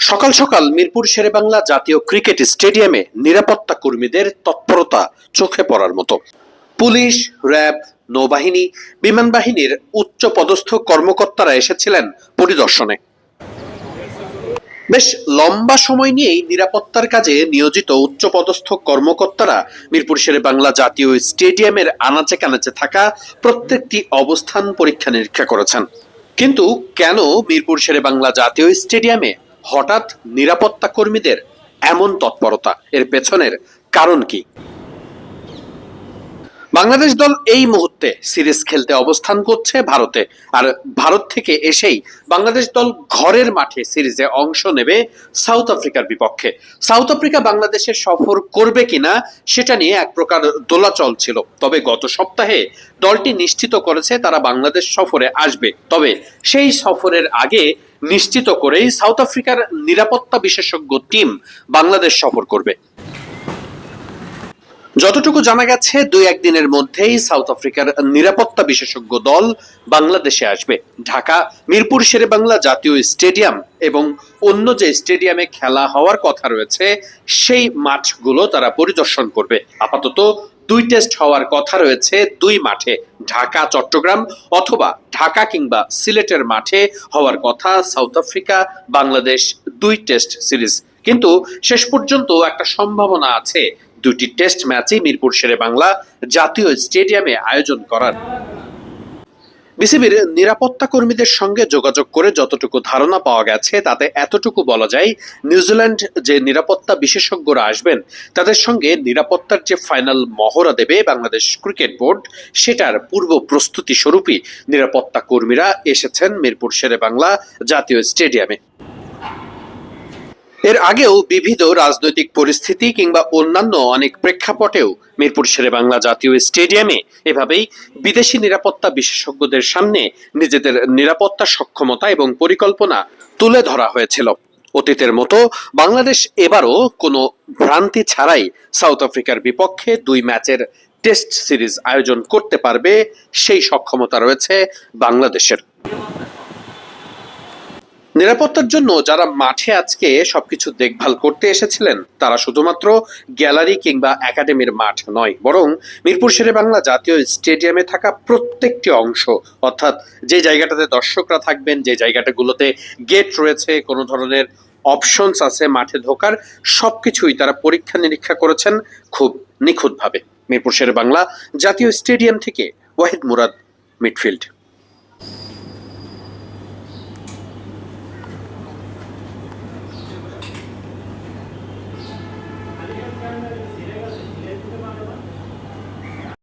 সকাল সকাল মিরপুর শেরেবাংলা জাতীয় ক্রিকেট স্টেডিয়ামে নিরাপত্তা কর্মীদের তৎপরতা চোখে পড়ার মতো। পুলিশ, র্যাব, নৌবাহিনী, বিমান বাহিনীর উচ্চ পদস্থ কর্মকর্তারা এসেছিলেন পরিদর্শনে। বেশ লম্বা সময় নিয়েই নিরাপত্তার কাজে নিয়োজিত উচ্চপদস্থ কর্মকর্তারা মিরপুর শেরে বাংলা জাতীয় স্টেডিয়ামের আনাচে কানাচে থাকা প্রত্যেকটি অবস্থান পরীক্ষা নিরীক্ষা করেছেন। কিন্তু কেন মিরপুর শেরে বাংলা জাতীয় স্টেডিয়ামে হঠাৎ নিরাপত্তা কর্মীদের এমন তৎপরতা, এর পেছনের কারণ কি? বাংলাদেশ দল এই মুহূর্তে সিরিজ খেলতে অবস্থান করছে ভারতে, আর ভারত থেকে এসেই বাংলাদেশ দল ঘরের মাঠে সিরিজে অংশ নেবে সাউথ আফ্রিকার বিপক্ষে। সাউথ আফ্রিকা বাংলাদেশে সফর করবে কিনা, সেটা নিয়ে এক প্রকার দোলাচল ছিল। তবে গত সপ্তাহে দলটি নিশ্চিত করেছে তারা বাংলাদেশ সফরে আসবে। তবে সেই সফরের আগে নিশ্চিত করেই সাউথ আফ্রিকার নিরাপত্তা বিশেষজ্ঞ টিম বাংলাদেশ সফর করবে। যতটুকু জানা গেছে, দুই একদিনের মধ্যেই সাউথ আফ্রিকার নিরাপত্তা বিশেষজ্ঞ দল বাংলাদেশে আসবে। ঢাকা, মিরপুর শেরে বাংলা জাতীয় স্টেডিয়াম এবং অন্য যে স্টেডিয়ামে খেলা হওয়ার কথা রয়েছে, সেই মাঠগুলো তারা পরিদর্শন করবে। আপাতত দুই টেস্ট হওয়ার কথা রয়েছে দুই মাঠে, ঢাকা, চট্টগ্রাম অথবা ঢাকা কিংবা সিলেটের মাঠে হওয়ার কথা সাউথ আফ্রিকা, বাংলাদেশ দুই টেস্ট সিরিজ। কিন্তু শেষ পর্যন্ত একটা সম্ভাবনা আছে। দুটি টেস্ট ম্যাচই মিরপুর শেরে বাংলা জাতীয় স্টেডিয়ামে আয়োজন করার। বিসিবির নিরাপত্তা কর্মীদের সঙ্গে যোগাযোগ করে যতটুকু ধারণা পাওয়া গেছে, তাতে এতটুকু বলা যায় নিউজিল্যান্ড যে নিরাপত্তা বিশেষজ্ঞরা আসবেন, তাদের সঙ্গে নিরাপত্তার যে ফাইনাল মহড়া দেবে বাংলাদেশ ক্রিকেট বোর্ড, সেটার পূর্ব প্রস্তুতি স্বরূপই নিরাপত্তা কর্মীরা এসেছেন মিরপুর শেরে বাংলা জাতীয় স্টেডিয়ামে। এর আগেও বিবিধ রাজনৈতিক পরিস্থিতি কিংবা অন্যান্য অনেক প্রেক্ষাপটেও মিরপুর শেরে বাংলা জাতীয় স্টেডিয়ামে এভাবেই বিদেশি নিরাপত্তা বিশেষজ্ঞদের সামনে নিজেদের নিরাপত্তা সক্ষমতা এবং পরিকল্পনা তুলে ধরা হয়েছিল। অতীতের মতো বাংলাদেশ এবারও কোনো ভ্রান্তি ছাড়াই সাউথ আফ্রিকার বিপক্ষে দুই ম্যাচের টেস্ট সিরিজ আয়োজন করতে পারবে, সেই সক্ষমতা রয়েছে বাংলাদেশের। নিরাপত্তার জন্য যারা মাঠে আজকে সবকিছু দেখভাল করতে এসেছিলেন, তারা শুধুমাত্র গ্যালারি কিংবা একাডেমির মাঠ নয়, বরং মিরপুর শেরে বাংলা জাতীয় স্টেডিয়ামে থাকা প্রত্যেকটি অংশ, অর্থাৎ যে জায়গাটাতে দর্শকরা থাকবেন, যে জায়গাটাগুলোতে গেট রয়েছে, কোনো ধরনের অপশনস আছে মাঠে ঢোকার, সবকিছুই তারা পরীক্ষা নিরীক্ষা করেছেন খুব নিখুঁতভাবে। মিরপুর শেরে বাংলা জাতীয় স্টেডিয়াম থেকে Wahid Murad, midfield.